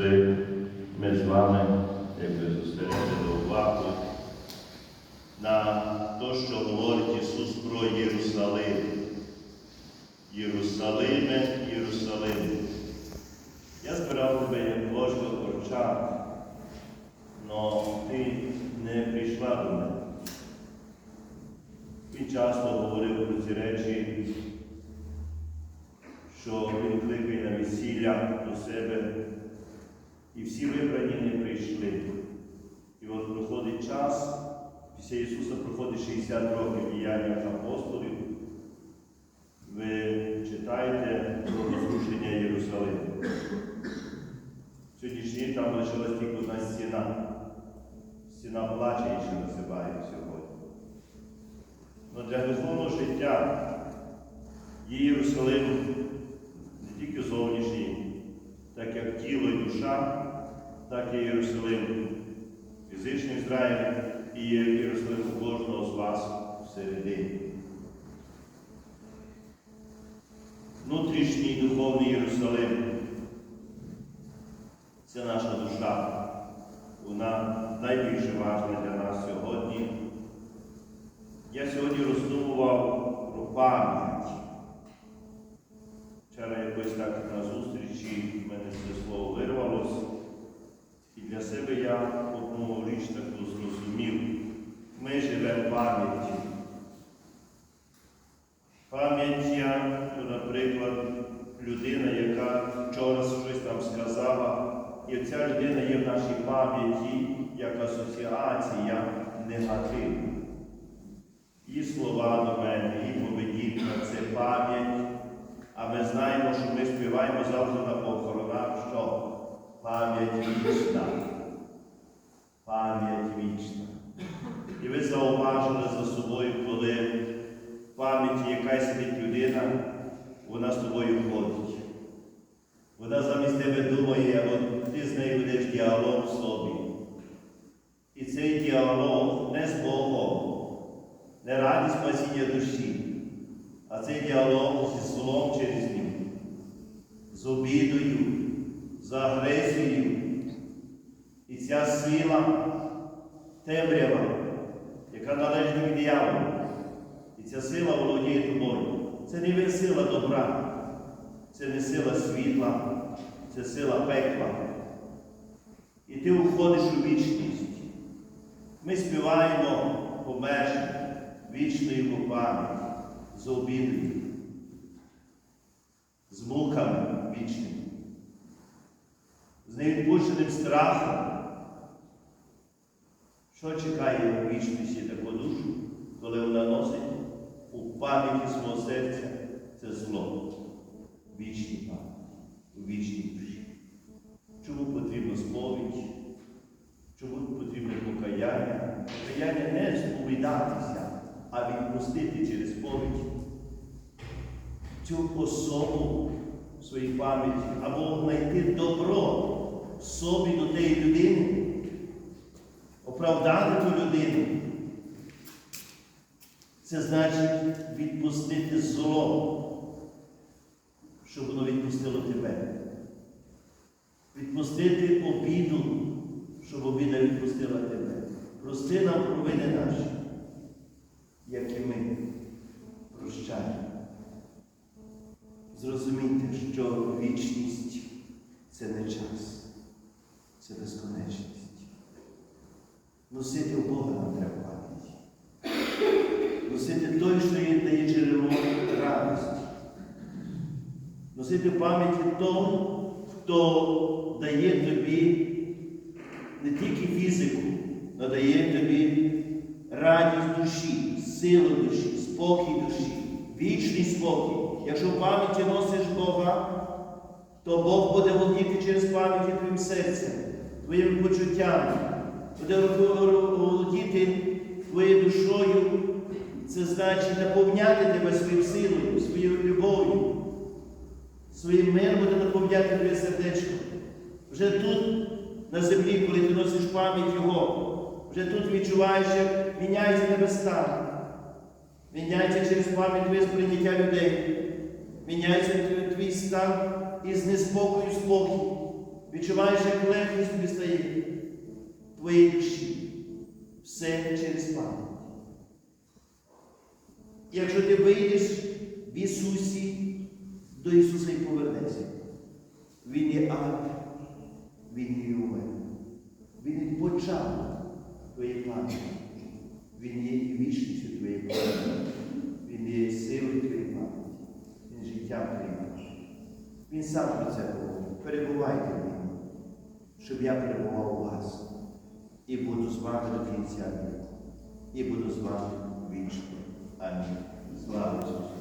завжди, ми з вами якби зосередили увагу на те, що говорить Ісус про Єрусалим. Єрусалиме, Єрусалиме. Я збирав тебе як ложка корча, але ти не прийшла до мене. Він часто говорив про ці речі, що він кликає на весілля до себе, і всі вибрані не прийшли. І от проходить час, після Ісуса проходить 60 років діяння апостолів. Ви читаєте про розрушення Єрусалиму. Сьогоднішній там лишилась тільки одна стіна. Стіна ще називає сьогодні. Но для духовного життя є Єрусалим не тільки зовнішній, так як тіло і душа, так і Єрусалим фізичний Ізраїль і Єрусалим у кожного з вас всередині. Внутрішній духовний Єрусалим це наша душа. Вона найбільше важна для нас сьогодні. Я сьогодні роздумував про пам'ять. Вчора якось так на зустрічі в мене це слово вирвалося. І для себе я одну річ таку зрозумів. Ми живемо пам'яттю. То, наприклад, людина, яка вчора щось там сказала, і ця людина є в нашій пам'яті як асоціація негативна. Її слова до мене, її поведінка це пам'ять. А ми знаємо, що ми співаємо завжди на похоронах, що пам'ять вічна. Пам'ять вічна. І ви зауважили за собою, коли в пам'яті якась сидить людина, вона з тобою ходить. Вона замість тебе думає, от ти з нею ведеш діалог в собі. І цей діалог не з Богом, не раді спасіння душі, а цей діалог зі злом через нього, з обідою, з агресією. Ця сила темрява, яка належить від дияволу. І ця сила володіє тобою. Це не сила добра, це не сила світла, це сила пекла. І ти уходиш у вічність. Ми співаємо померше вічної пам'яті з обідою, з муками вічними, з невідпущеним страхом. Що чекає у вічності таку душу, коли вона носить у пам'яті свого серця це зло, вічні пам'яті, у вічній душі. Чому потрібна сповідь? Чому потрібне покаяння? Покаяння не сповідатися, а відпустити через сповідь цю особу в своїй пам'яті або знайти добро в собі до тієї людини, оправдати ту людину. Це значить відпустити зло, щоб воно відпустило тебе. Відпустити обіду, щоб обіда відпустила тебе. Прости нам провини наші, як і ми прощаємо. Зрозумійте, що вічність це не час, це безконечність. Носити в Бога нам треба пам'яті. Носити той, що є дає джерело радості. Носити в пам'яті того, хто дає тобі не тільки фізику, але дає тобі радість душі, силу душі, спокій душі, вічний спокій. Якщо в пам'яті носиш Бога, то Бог буде володіти через пам'яті твоїм серцем, твоїми почуттями, буде володіти твоєю душою. Це значить наповняти тебе своїм силою, своєю любов'ю. Своїм миром буде наповняти твоє сердечко. Вже тут, на землі, коли ти носиш пам'ять Його, вже тут відчуваєш, як міняється тебе стан. Міняється через пам'ять твоє сприйняття людей. Міняється твій стан із неспокою спокій. відчуваєш, як легкість тобі стає твоєї душі. Все через пам'ять. Якщо ти вийдеш в Ісусі, до Ісуса і повернешся. Він є ангел, Він є умер. Він є початок твоєї пам'яті. Він є і вічністю твоєї пам'яті. Він є силою твоєї пам'яті. Він життям твоєї. Він сам про це говорить. Перебувайте в ньому, щоб я перебував у вас. І буду з вами до кінця віку. І буду з вами вічно. Амінь. Слава Ісусу!